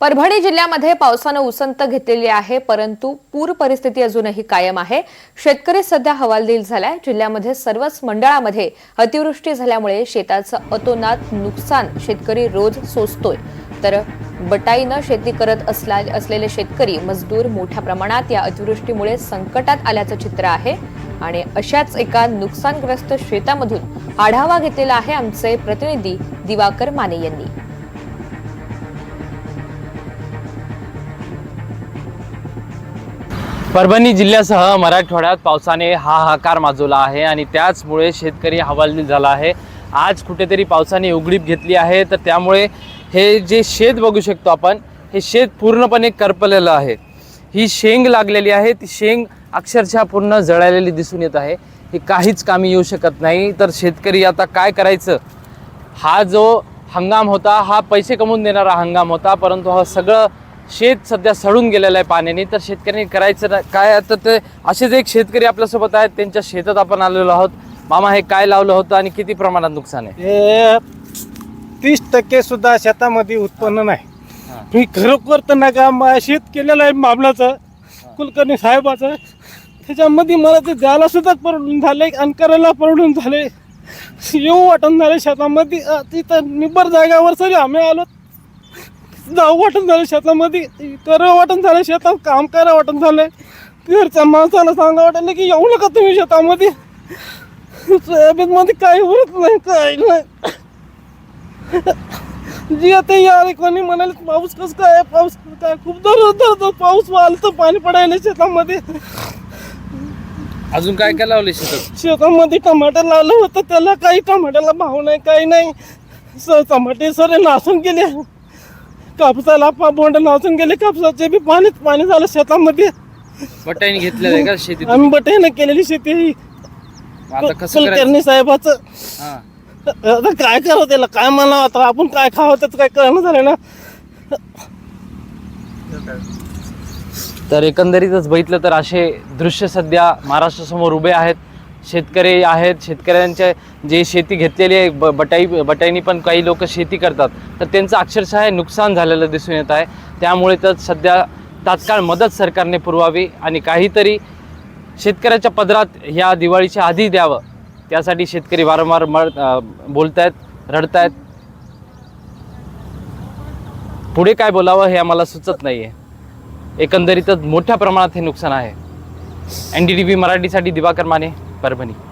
परभणी जिल्ह्यामध्ये पावसानं उसंत घेतलेली आहे परंतु पूर परिस्थिती अजूनही कायम आहे. शेतकरी सध्या हवालदिल झालाय. जिल्ह्यामध्ये सर्वच मंडळामध्ये अतिवृष्टी झाल्यामुळे शेताचं अतोनात नुकसान शेतकरी रोज सोसतोय. तर बटाईनं शेती करत असला असलेले शेतकरी मजदूर मोठ्या प्रमाणात या अतिवृष्टीमुळे संकटात आल्याचं चित्र आहे. आणि अशाच एका नुकसानग्रस्त शेतामधून आढावा घेतलेला आहे आमचे प्रतिनिधी दिवाकर माने यांनी. परभणी जिल्ह्यासह मराठवाड्यात पावसाने हाहाकार माजवला आहे आणि त्याचमुळे शेतकरी हवालदिल झाला आहे. आज कुठेतरी पावसाने उघडीप घेतली आहे तर त्यामुळे हे जे शेत बघू शकतो आपण हे शेत पूर्णपणे करपलेलं आहे. ही शेंग लागलेली आहे ती शेंग अक्षरशः पूर्ण जळालेली दिसून येत आहे. हे काहीच कामी येऊ शकत नाही. तर शेतकरी आता काय करायचं? हा जो हंगाम होता हा पैसे कमवून देणारा हंगाम होता परंतु हा सगळं शेत सध्या सडून गेलेलं आहे पाण्याने. तर शेतकऱ्यांनी करायचं काय आता ते असेच एक शेतकरी आपल्यासोबत आहेत. त्यांच्या शेतात आपण आलेलो आहोत. मामा हे काय लावलं होतं आणि किती प्रमाणात नुकसान आहे? हे तीस टक्के सुद्धा शेतामध्ये उत्पन्न हा. नाही मी खरोखर तर ना का मा- शेत केलेलं आहे मामलाचं कुलकर्णी साहेबाचं. त्याच्यामध्ये मला ते द्यायला सुद्धा परवडून झाले आणि करायला परवडून झाले. येऊ वाटून झाले शेतामध्ये. अ, तिथं निबर जागावर सरी आम्ही आलो. जाऊ वाटून झालं शेतामध्ये. करा वाटून झालं शेतात काम करा वाटून झालं घरच्या माणसाला सांगा वाटलं की येऊ नका तुम्ही शेतामध्ये. सोयाबीनमध्ये काही उरत नाही काही नाही. जी आता यार कोणी म्हणाले पाऊस कस काय पाऊस काय? खूप दर दर पाऊस आला तर पाणी पडायला शेतामध्ये. अजून काय काय लावलं शेतात? शेतामध्ये टमाटर लावलं होतं त्याला काही टमाट्याला भाव नाही काही नाही. टमाटे सर नासून गेले. कापसाला पा बोंड नासून गेले कापसाचे बी पाणीच पाणी झालं शेतामध्ये. बटाईने घेतलेलं आहे का शेतीत? आम्ही बटेनं केलेली शेती ही. आता कसं करायचं कुलकर्णी साहेबाचं. हा. आता काय करावं त्याला? काय म्हणावं आता? आपण काय खावं त्याचं काय कळणं झालं ना? तर एकंदरीतच बघितलं तर असे दृश्य सध्या महाराष्ट्रासमोर उभे आहेत. शेतकरी आहेत शेतकऱ्यांच्या जे शेती घेतलेली आहे ब बटाई बटाईनी पण काही लोक शेती करतात. तर त्यांचं अक्षरशः नुकसान झालेलं दिसून येत आहे. त्यामुळे तर सध्या तात्काळ मदत सरकारने पुरवावी आणि काहीतरी शेतकऱ्याच्या पदरात ह्या दिवाळीच्या आधी द्यावं. त्यासाठी शेतकरी वारंवार मळ बोलत आहेत रडत आहेत पुढे काय बोलावं हे आम्हाला सुचत नाही आहे एकंदरीतच मोठ्या प्रमाणात हे नुकसान आहे. एन डी टी व्ही मराठीसाठी दिवाकर माने. परभणी.